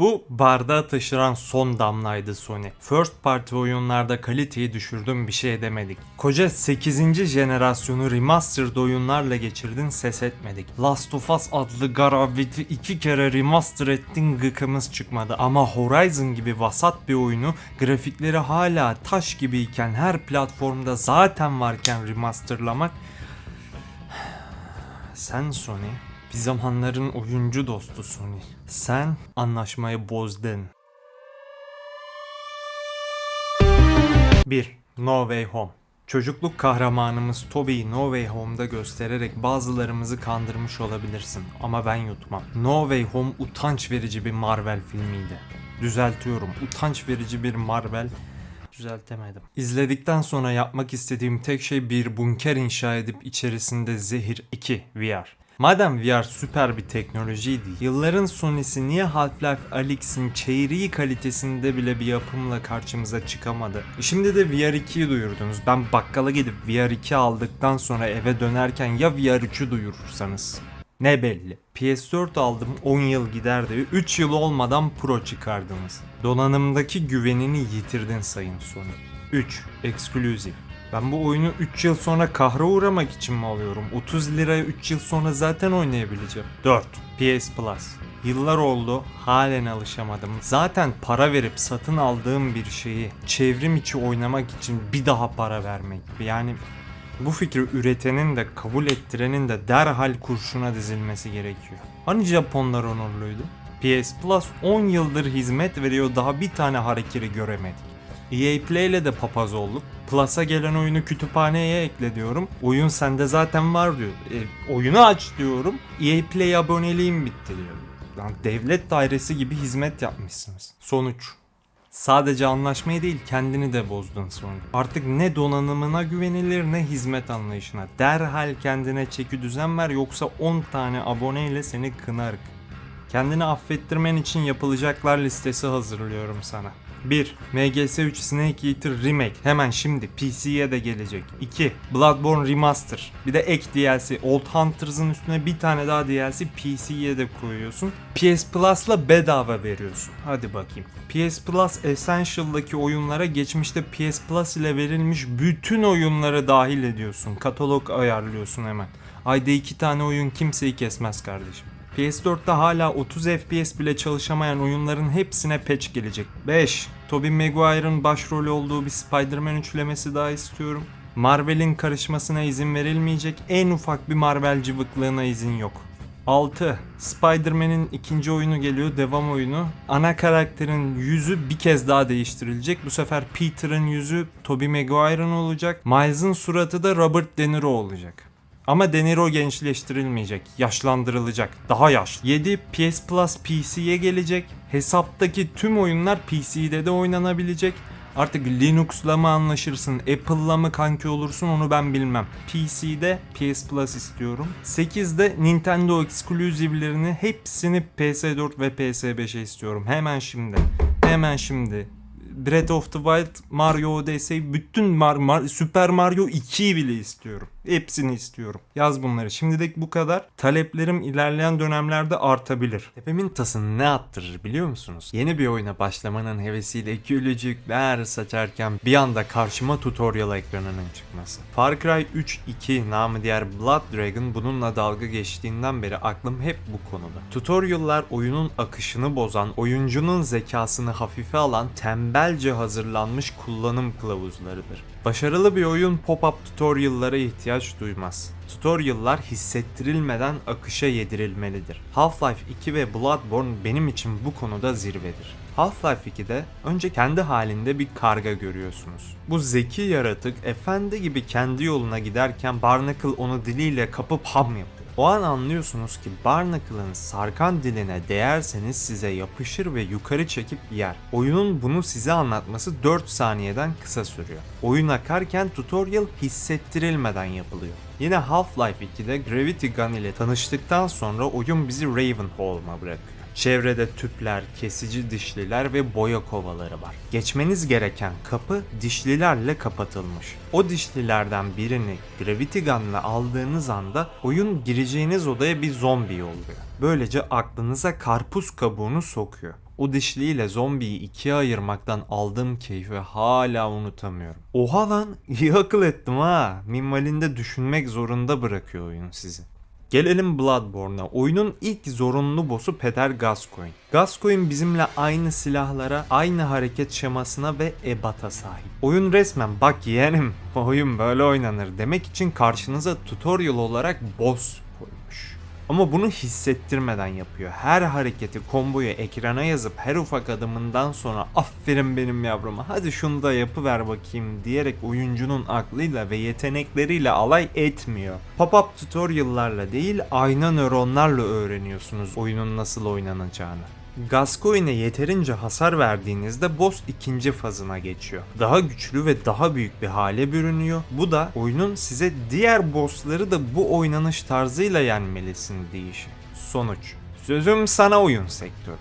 Bu bardağı taşıran son damlaydı Sony. First party oyunlarda kaliteyi düşürdüm bir şey demedik. Koca 8. jenerasyonu remastered oyunlarla geçirdin ses etmedik. Last of Us adlı garabeti iki kere remaster ettin gıkımız çıkmadı. Ama Horizon gibi vasat bir oyunu grafikleri hala taş gibiyken her platformda zaten varken remasterlamak sen Sony, bir zamanların oyuncu dostu Sony. Sen anlaşmayı bozdun. 1. No Way Home Çocukluk kahramanımız Toby'yi No Way Home'da göstererek bazılarımızı kandırmış olabilirsin ama ben yutmam. No Way Home utanç verici bir Marvel filmiydi. Düzeltiyorum, utanç verici bir Marvel düzeltemedim. İzledikten sonra yapmak istediğim tek şey bir bunker inşa edip içerisinde zehir 2 VR. Madem VR süper bir teknolojiydi, yılların Sony'si niye Half-Life Alyx'in çeyreği kalitesinde bile bir yapımla karşımıza çıkamadı? Şimdi de VR 2'yi duyurdunuz. Ben bakkala gidip VR 2 aldıktan sonra eve dönerken ya VR 3'ü duyurursanız? Ne belli. PS4 aldım 10 yıl giderdi. 3 yıl olmadan Pro çıkardınız. Donanımdaki güvenini yitirdin sayın Sony. 3. Exclusive. Ben bu oyunu 3 yıl sonra kahra uğramak için mi alıyorum? 30 liraya 3 yıl sonra zaten oynayabileceğim. 4. PS Plus. Yıllar oldu halen alışamadım. Zaten para verip satın aldığım bir şeyi çevrim içi oynamak için bir daha para vermek. Yani bu fikri üretenin de kabul ettirenin de derhal kurşuna dizilmesi gerekiyor. Hani Japonlar onurluydu? PS Plus 10 yıldır hizmet veriyor daha bir tane hareketi göremedik. EA Play ile de papaz olduk. Plus'a gelen oyunu kütüphaneye ekle diyorum. Oyun sende zaten var diyor. E, oyunu aç diyorum. EA Play aboneliğim bitti diyor. Lan devlet dairesi gibi hizmet yapmışsınız. Sonuç. Sadece anlaşmayı değil kendini de bozdun sonra. Artık ne donanımına güvenilir ne hizmet anlayışına. Derhal kendine çeki düzen ver yoksa 10 tane aboneyle seni kınarık. Kendini affettirmen için yapılacaklar listesi hazırlıyorum sana. 1. MGS3 Snake Eater Remake hemen şimdi PC'ye de gelecek. 2. Bloodborne Remaster. Bir de ek DLC. Old Hunters'ın üstüne bir tane daha DLC PC'ye de koyuyorsun. PS Plus'la bedava veriyorsun. Hadi bakayım. PS Plus Essential'daki oyunlara geçmişte PS Plus ile verilmiş bütün oyunları dahil ediyorsun. Katalog ayarlıyorsun hemen. Ayda iki tane oyun kimseyi kesmez kardeşim. PS4'te hala 30 FPS bile çalışamayan oyunların hepsine patch gelecek. 5. Tobey Maguire'ın başrolü olduğu bir Spider-Man üçlemesi daha istiyorum. Marvel'in karışmasına izin verilmeyecek en ufak bir Marvel cıvıklığına izin yok. 6. Spider-Man'in ikinci oyunu geliyor, devam oyunu. Ana karakterin yüzü bir kez daha değiştirilecek. Bu sefer Peter'ın yüzü Tobey Maguire'ın olacak. Miles'ın suratı da Robert De Niro olacak. Ama De Niro gençleştirilmeyecek, yaşlandırılacak, daha yaşlı. 7 PS Plus PC'ye gelecek. Hesaptaki tüm oyunlar PC'de de oynanabilecek. Artık Linux'la mı anlaşırsın, Apple'la mı kanki olursun onu ben bilmem. PC'de PS Plus istiyorum. 8'de Nintendo Exclusive'lerini hepsini PS4 ve PS5'e istiyorum. Hemen şimdi. Hemen şimdi. Breath of the Wild, Mario Odyssey, bütün Mar Mar Super Mario 2'yi bile istiyorum. Hepsini istiyorum. Yaz bunları. Şimdilik bu kadar. Taleplerim ilerleyen dönemlerde artabilir. Tepemin tasını ne attırır biliyor musunuz? Yeni bir oyuna başlamanın hevesiyle gülücükler saçarken bir anda karşıma tutorial ekranının çıkması. Far Cry 3 2 namı diğer Blood Dragon bununla dalga geçtiğinden beri aklım hep bu konuda. Tutorial'lar oyunun akışını bozan, oyuncunun zekasını hafife alan tembelce hazırlanmış kullanım kılavuzlarıdır. Başarılı bir oyun pop-up tutorial'lara ihtiyaç duymaz. Tutorial'lar hissettirilmeden akışa yedirilmelidir. Half-Life 2 ve Bloodborne benim için bu konuda zirvedir. Half-Life 2'de önce kendi halinde bir karga görüyorsunuz. Bu zeki yaratık efendi gibi kendi yoluna giderken Barnacle onu diliyle kapıp ham yapıyor. O an anlıyorsunuz ki Barnacle'ın sarkan diline değerseniz size yapışır ve yukarı çekip yer. Oyunun bunu size anlatması 4 saniyeden kısa sürüyor. Oyun akarken tutorial hissettirilmeden yapılıyor. Yine Half-Life 2'de Gravity Gun ile tanıştıktan sonra oyun bizi Ravenholm'a bırakıyor. Çevrede tüpler, kesici dişliler ve boya kovaları var. Geçmeniz gereken kapı dişlilerle kapatılmış. O dişlilerden birini Gravity Gun'la aldığınız anda oyun gireceğiniz odaya bir zombi yolluyor. Böylece aklınıza karpuz kabuğunu sokuyor. O dişliyle zombiyi ikiye ayırmaktan aldığım keyfi hala unutamıyorum. Oha lan iyi akıl ettim ha. Minvalinde düşünmek zorunda bırakıyor oyun sizi. Gelelim Bloodborne'a. Oyunun ilk zorunlu boss'u Peter Gascoigne. Gascoigne bizimle aynı silahlara, aynı hareket şemasına ve ebata sahip. Oyun resmen bak yeğenim oyun böyle oynanır demek için karşınıza tutorial olarak boss. Ama bunu hissettirmeden yapıyor. Her hareketi, komboyu ekrana yazıp her ufak adımından sonra aferin benim yavruma hadi şunu da yapıver bakayım diyerek oyuncunun aklıyla ve yetenekleriyle alay etmiyor. Pop-up tutorial'larla değil ayna nöronlarla öğreniyorsunuz oyunun nasıl oynanacağını. Gascoigne'e yeterince hasar verdiğinizde boss ikinci fazına geçiyor. Daha güçlü ve daha büyük bir hale bürünüyor. Bu da oyunun size diğer bossları da bu oynanış tarzıyla yenmelisin deyişi. Sonuç. Sözüm sana oyun sektörü.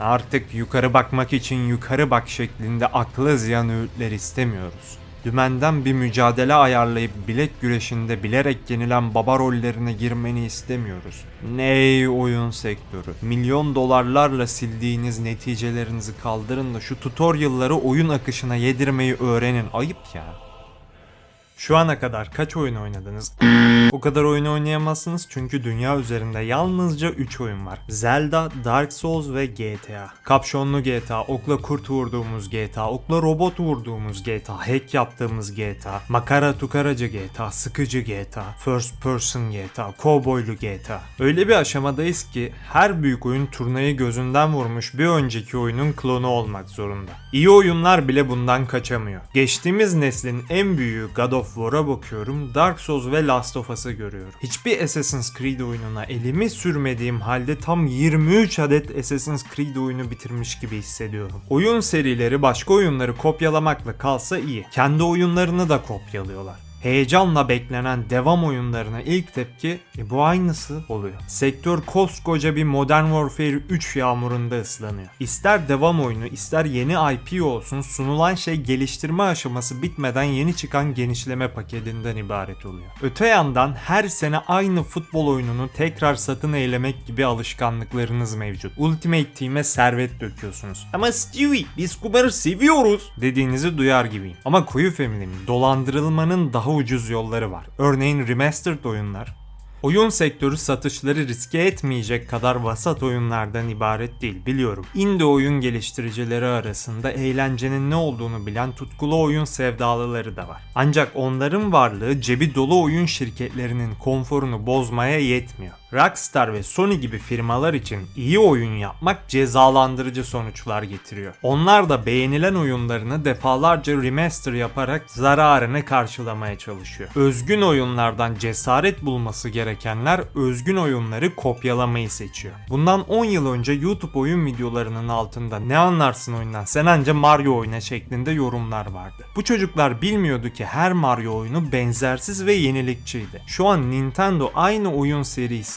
Artık yukarı bakmak için yukarı bak şeklinde akla ziyan öğütler istemiyoruz. Dümenden bir mücadele ayarlayıp bilek güreşinde bilerek yenilen baba rollerine girmeni istemiyoruz. Ney oyun sektörü. Milyon dolarlarla sildiğiniz neticelerinizi kaldırın da şu tutorial'ları oyun akışına yedirmeyi öğrenin. Ayıp ya. Şu ana kadar kaç oyun oynadınız? O kadar oyun oynayamazsınız çünkü dünya üzerinde yalnızca 3 oyun var. Zelda, Dark Souls ve GTA. Kapşonlu GTA, okla kurt vurduğumuz GTA, okla robot vurduğumuz GTA, hack yaptığımız GTA, makara tukaracı GTA, sıkıcı GTA, first person GTA, kovboylu GTA. Öyle bir aşamadayız ki her büyük oyun turnayı gözünden vurmuş bir önceki oyunun klonu olmak zorunda. İyi oyunlar bile bundan kaçamıyor. Geçtiğimiz neslin en büyüğü God of War'a bakıyorum, Dark Souls ve Last of Us'ı görüyorum. Hiçbir Assassin's Creed oyununa elimi sürmediğim halde tam 23 adet Assassin's Creed oyunu bitirmiş gibi hissediyorum. Oyun serileri başka oyunları kopyalamakla kalsa iyi. Kendi oyunlarını da kopyalıyorlar. Heyecanla beklenen devam oyunlarına ilk tepki e bu aynısı oluyor. Sektör koskoca bir Modern Warfare 3 yağmurunda ıslanıyor. İster devam oyunu ister yeni IP olsun sunulan şey geliştirme aşaması bitmeden yeni çıkan genişleme paketinden ibaret oluyor. Öte yandan her sene aynı futbol oyununu tekrar satın eylemek gibi alışkanlıklarınız mevcut. Ultimate Team'e servet döküyorsunuz. Ama Stewie biz kumarı seviyoruz dediğinizi duyar gibiyim. Ama koyu family'nin dolandırılmanın daha ucuz yolları var. Örneğin remastered oyunlar, Oyun sektörü satışları riske etmeyecek kadar vasat oyunlardan ibaret değil biliyorum. Indie oyun geliştiricileri arasında eğlencenin ne olduğunu bilen tutkulu oyun sevdalıları da var. Ancak onların varlığı cebi dolu oyun şirketlerinin konforunu bozmaya yetmiyor. Rockstar ve Sony gibi firmalar için iyi oyun yapmak cezalandırıcı sonuçlar getiriyor. Onlar da beğenilen oyunlarını defalarca remaster yaparak zararını karşılamaya çalışıyor. Özgün oyunlardan cesaret bulması gerekenler özgün oyunları kopyalamayı seçiyor. Bundan 10 yıl önce YouTube oyun videolarının altında ne anlarsın oyundan sen anca Mario oyna şeklinde yorumlar vardı. Bu çocuklar bilmiyordu ki her Mario oyunu benzersiz ve yenilikçiydi. Şu an Nintendo aynı oyun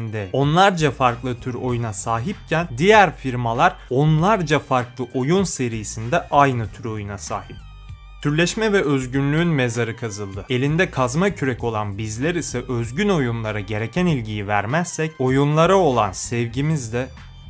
serisinde onlarca farklı tür oyuna sahipken diğer firmalar onlarca farklı oyun serisinde aynı tür oyuna sahip. Türleşme ve özgünlüğün mezarı kazıldı. Elinde kazma kürek olan bizler ise özgün oyunlara gereken ilgiyi vermezsek oyunlara olan sevgimiz de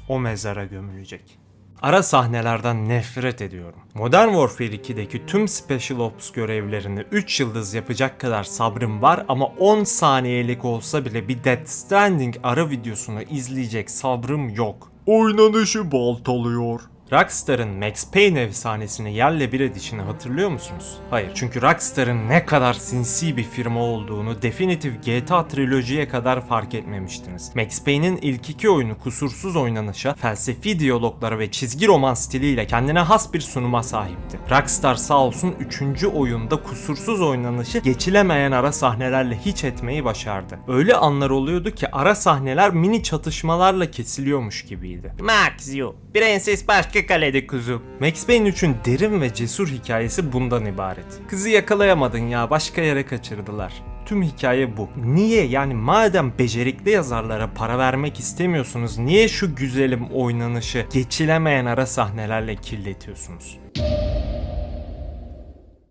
o mezara gömülecek. Ara sahnelerden nefret ediyorum. Modern Warfare 2'deki tüm Special Ops görevlerini 3 yıldız yapacak kadar sabrım var ama 10 saniyelik olsa bile bir Death Stranding ara videosunu izleyecek sabrım yok. Oynanışı baltalıyor. Rockstar'ın Max Payne efsanesini yerle bir edişini hatırlıyor musunuz? Hayır. Çünkü Rockstar'ın ne kadar sinsi bir firma olduğunu Definitive GTA trilojiye kadar fark etmemiştiniz. Max Payne'in ilk iki oyunu kusursuz oynanışa, felsefi diyaloglara ve çizgi roman stiliyle kendine has bir sunuma sahipti. Rockstar sağ olsun 3. oyunda kusursuz oynanışı geçilemeyen ara sahnelerle hiç etmeyi başardı. Öyle anlar oluyordu ki ara sahneler mini çatışmalarla kesiliyormuş gibiydi. Max you, prenses başka kalede kuzum. Max Payne 3'ün derin ve cesur hikayesi bundan ibaret. Kızı yakalayamadın ya başka yere kaçırdılar. Tüm hikaye bu. Niye yani madem becerikli yazarlara para vermek istemiyorsunuz niye şu güzelim oynanışı geçilemeyen ara sahnelerle kirletiyorsunuz?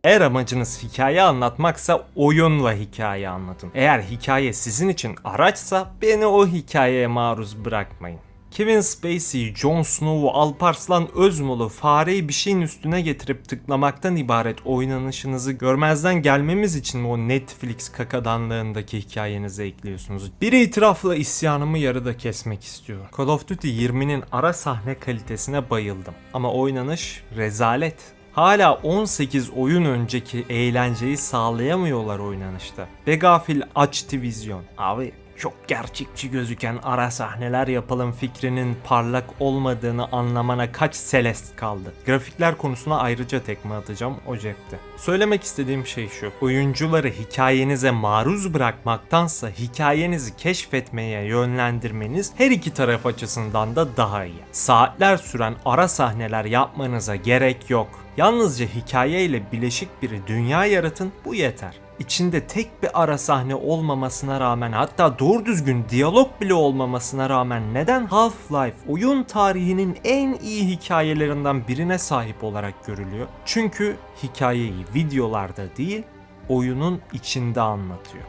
Eğer amacınız hikaye anlatmaksa oyunla hikaye anlatın. Eğer hikaye sizin için araçsa beni o hikayeye maruz bırakmayın. Kevin Spacey, Jon Snow'u, Alparslan Özmul'u fareyi bir şeyin üstüne getirip tıklamaktan ibaret oynanışınızı görmezden gelmemiz için o Netflix kakadanlığındaki hikayenize ekliyorsunuz? Bir itirafla isyanımı yarıda kesmek istiyorum. Call of Duty 20'nin ara sahne kalitesine bayıldım. Ama oynanış rezalet. Hala 18 oyun önceki eğlenceyi sağlayamıyorlar oynanışta. Ve gafil açtı vizyon. Abi çok gerçekçi gözüken ara sahneler yapalım fikrinin parlak olmadığını anlamana kaç Celeste kaldı. Grafikler konusuna ayrıca tekme atacağım o cepte. Söylemek istediğim şey şu. Oyuncuları hikayenize maruz bırakmaktansa hikayenizi keşfetmeye yönlendirmeniz her iki taraf açısından da daha iyi. Saatler süren ara sahneler yapmanıza gerek yok. Yalnızca hikayeyle bileşik bir dünya yaratın bu yeter. İçinde tek bir ara sahne olmamasına rağmen hatta doğru düzgün diyalog bile olmamasına rağmen neden Half-Life oyun tarihinin en iyi hikayelerinden birine sahip olarak görülüyor? Çünkü hikayeyi videolarda değil oyunun içinde anlatıyor.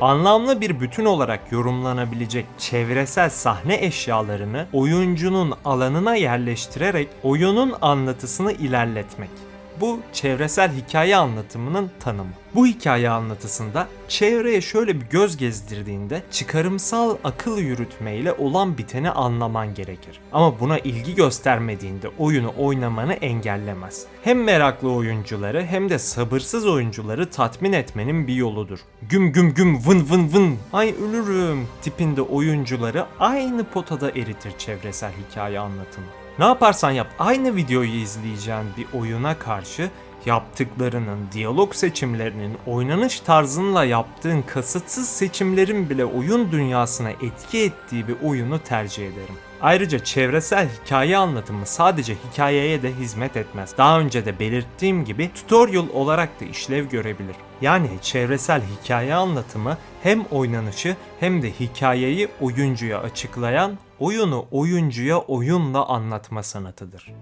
Anlamlı bir bütün olarak yorumlanabilecek çevresel sahne eşyalarını oyuncunun alanına yerleştirerek oyunun anlatısını ilerletmek. Bu çevresel hikaye anlatımının tanımı. Bu hikaye anlatısında çevreye şöyle bir göz gezdirdiğinde çıkarımsal akıl yürütmeyle olan biteni anlaman gerekir. Ama buna ilgi göstermediğinde oyunu oynamanı engellemez. Hem meraklı oyuncuları hem de sabırsız oyuncuları tatmin etmenin bir yoludur. Güm güm güm vın vın vın ay ölürüm tipinde oyuncuları aynı potada eritir çevresel hikaye anlatımı. Ne yaparsan yap aynı videoyu izleyeceğin bir oyuna karşı yaptıklarının, diyalog seçimlerinin, oynanış tarzınla yaptığın kasıtsız seçimlerin bile oyun dünyasına etki ettiği bir oyunu tercih ederim. Ayrıca çevresel hikaye anlatımı sadece hikayeye de hizmet etmez. Daha önce de belirttiğim gibi tutorial olarak da işlev görebilir. Yani çevresel hikaye anlatımı hem oynanışı hem de hikayeyi oyuncuya açıklayan, oyunu oyuncuya oyunla anlatma sanatıdır.